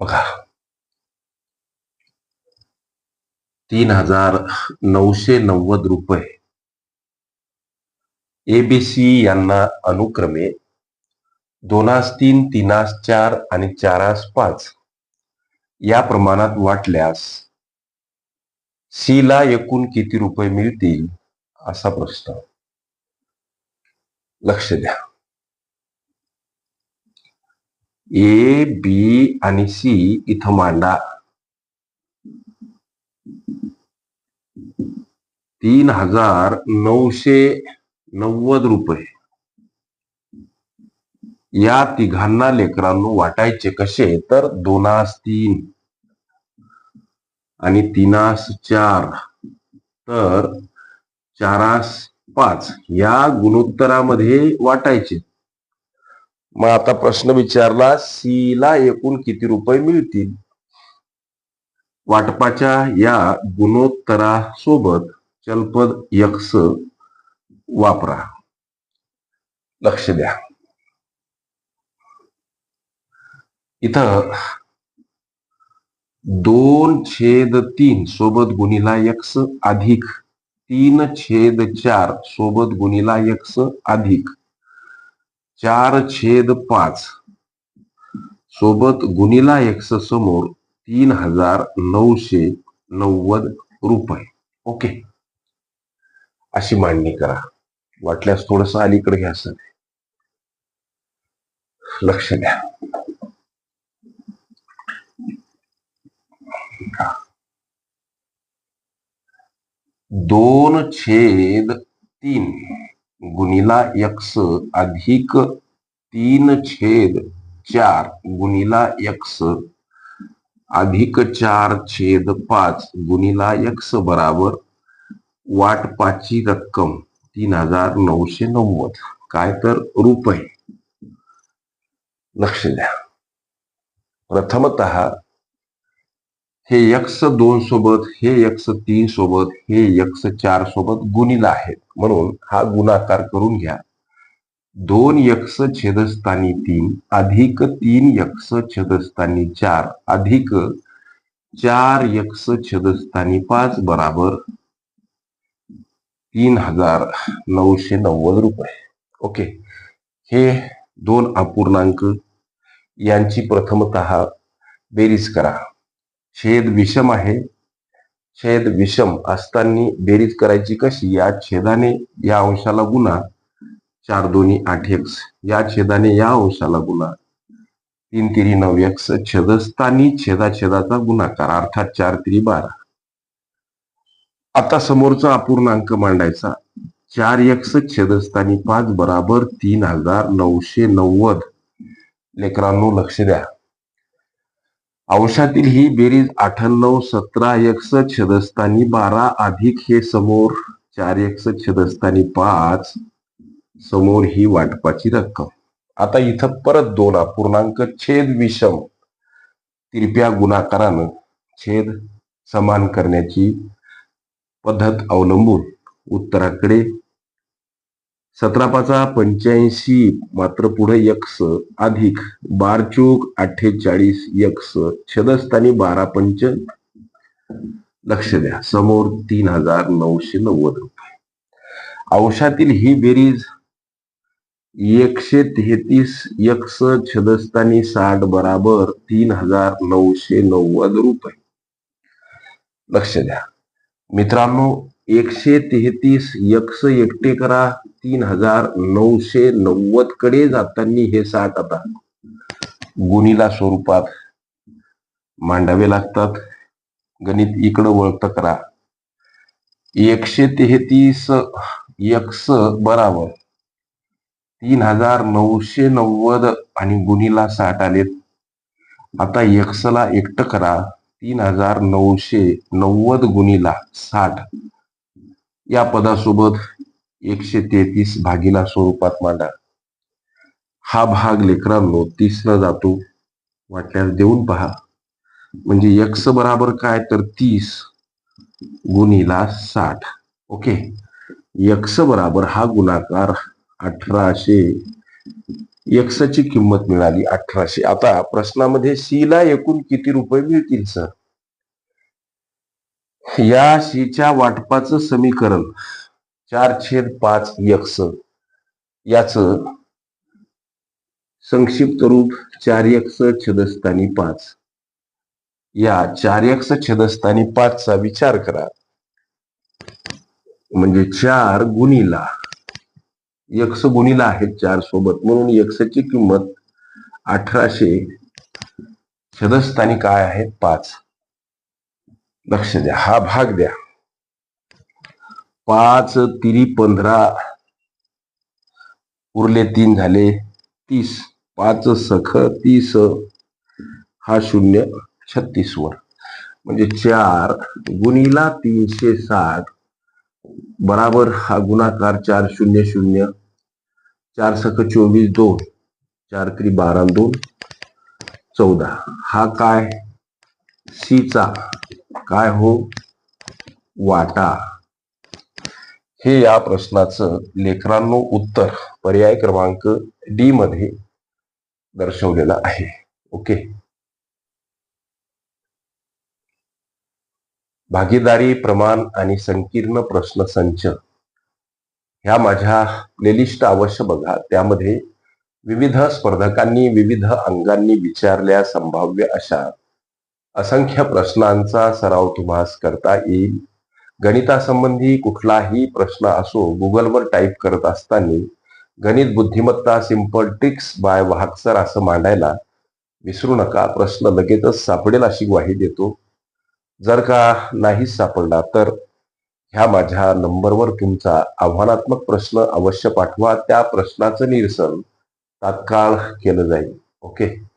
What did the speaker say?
बघा. तीन हजार नऊशे नव्वद रुपये. एबीसी यांना अनुक्रमे दोनास तीन तीनास चार आणि चारास पाच. या प्रमाणात वाटल्यास सी ला एकूण किती रुपये मिळतील असा प्रश्न. लक्ष द्या. ए बी आणि सी इथं मांडा. तीन हजार नऊशे नव्वद रुपये. या तिघांना लेकरांनो वाटायचे कसे? तर दोनास तीन आणि तीनास चार. तर चारास पाच. या गुणोत्तरामध्ये वाटायचे. मग आता प्रश्न विचारला सी ला एकूण किती रुपये मिळतील? वाटपाच्या या गुणोत्तरासोबत चलपद यक्स वापरा. लक्ष द्या. इथं दोन छेद तीन सोबत गुणिला यक्स अधिक तीन छेद चार सोबत गुणिला यक्स अधिक चार छेद पाच. सोबत गुणिला एक्स समोर तीन हजार नऊशे नव्वद रुपये. ओके. अशी मांडणी करा. वाटल्यास थोडस अलीकडे घ्या सर. लक्ष द्या. दोन छेद तीन. गुणिला यक्स अधिक तीन छेद चार गुणिला यक्स अधिक चार छेद पाच गुणिला यक्स बराबर वाटपाची रक्कम तीन हजार नऊशे नव्वद. काय तर रुपये लक्ष द्या. प्रथमत हे यक्ष दोन सोबत हे यक्ष तीन सोबत हे यक्ष चार सोबत गुणिला आहेत. म्हणून हा गुणाकार करून घ्या. दोन यक्ष छेदस्थानी तीन अधिक तीन यक्ष छेदस्थानी चार अधिक चार यक्ष छेदस्थानी पाच बराबर तीन हजार नऊशे नव्वद रुपये. ओके. हे दोन अपूर्णांक यांची प्रथमतः बेरीज करा. छेद विषम आहे. छेद विषम असताना बेरीज करायची कशी? या छेदाने या अंशाला गुणा. चार दोन्ही आठ एक्स या छेदाने या अंशाला गुणा. तीन तिरी नऊ एक्स छेदस्थानी छेदा छेदाचा गुणाकार. अर्थात चार तिरी बारा. आता समोरचा अपूर्णांक मांडायचा. चार एक्स छेदस्थानी पाच बराबर तीन हजार नऊशे नव्वद. लेकरांनो लक्ष द्या. अंशातील ही बेरीज अठ्याण्णव सतरा एकस छेदस्थानी बारा अधिक हे समोर चार एकस छेदस्थानी पाच समोर ही वाटपाची रक्कम. आता इथं परत दोन अपूर्णांक छेद विषम. तिरप्या गुणाकारानं छेद समान करण्याची पद्धत अवलंबून उत्तराकडे सतरा पाचा पंच्याऐंशी मात्र पुढे यक्स अधिक बारचूक अठ्ठेचाळीस यक्स छदस्थानी बारा पंच. लक्ष द्या समोर तीन हजार नऊशे नव्वद रुपये. अंशातील ही बेरीज एकशे तेहतीस यक्स छदस्थानी साठ बराबर तीन हजार नऊशे नव्वद रुपये. लक्ष द्या. मित्रांनो एकशे तेहतीस यक्स एकटे करा तीन हजार नऊशे नव्वदकडे जाताना हे साठ आता. गुणीला स्वरूपात मांडावे लागतात. गणित इकडं वळत करा. एकशे तेहतीस यक्स बराबर. तीन हजार नऊशे नव्वद आणि गुणीला साठ आलेत. आता यक्सला एकटं करा. तीन हजार नऊशे नव्वद गुणीला साठ. या पदासोबत एकशे तेहतीस भागीला स्वरूपात मांडा. हा भाग लेकरांनो तिसरा जातो. वाटल्यास देऊन पहा. म्हणजे यक्ष बराबर काय? तर तीस गुणीला साठ. ओके? यक्ष बराबर हा गुणाकार अठराशे. यक्षची किंमत मिळाली अठराशे. आता प्रश्नामध्ये सी ला एकूण किती रुपये मिळतील सर? या शीच्या वाटपाचं समीकरण चार छेद पाच यक्स. याच संक्षिप्त रूप चार यक्स छदस्थानी पाच. या चार यक्स छदस्थानी पाचचा विचार करा. म्हणजे चार गुणीला यक्स गुणीला आहेत चार सोबत. म्हणून यक्सची किंमत अठराशे छदस्थानी काय आहे पाच. लक्ष द्या हा भाग द्या. पाच तिरी पंधरा उरले तीन झाले तीस. पाच सख तीस हा शून्य छत्तीस वर. म्हणजे चार गुणीला तीनशे साठ बराबर हा गुणाकार चार शून्य शून्य. चार सख चोवीस दोन. चार त्रि बारा दोन चौदा. हा काय? सीचा काय हो? वाटा. हे या प्रश्नाचं लेकरांनो उत्तर पर्याय क्रमांक डी मध्ये दर्शवलेलं आहे. ओके? भागीदारी प्रमाण आणि संकीर्ण प्रश्न संच ह्या माझ्या प्लेलिस्ट अवश्य बघा. त्यामध्ये विविध स्पर्धकांनी विविध अंगांनी विचारल्या संभाव्य अशा असंख्य प्रश्नांचा सराव तुम्हास करता येईल. गणितासंबंधी कुठलाही प्रश्न असो गुगलवर टाईप करत असताना गणित बुद्धिमत्ता सिंपल ट्रिक्स बाय वाहकसर असं मांडायला विसरू नका. प्रश्न लगेचच सापडेल अशी ग्वाही देतो. जर का नाहीच सापडला तर ह्या माझ्या नंबरवर तुमचा आव्हानात्मक प्रश्न अवश्य पाठवा. त्या प्रश्नाचं निरसन तात्काळ केलं जाईल. ओके?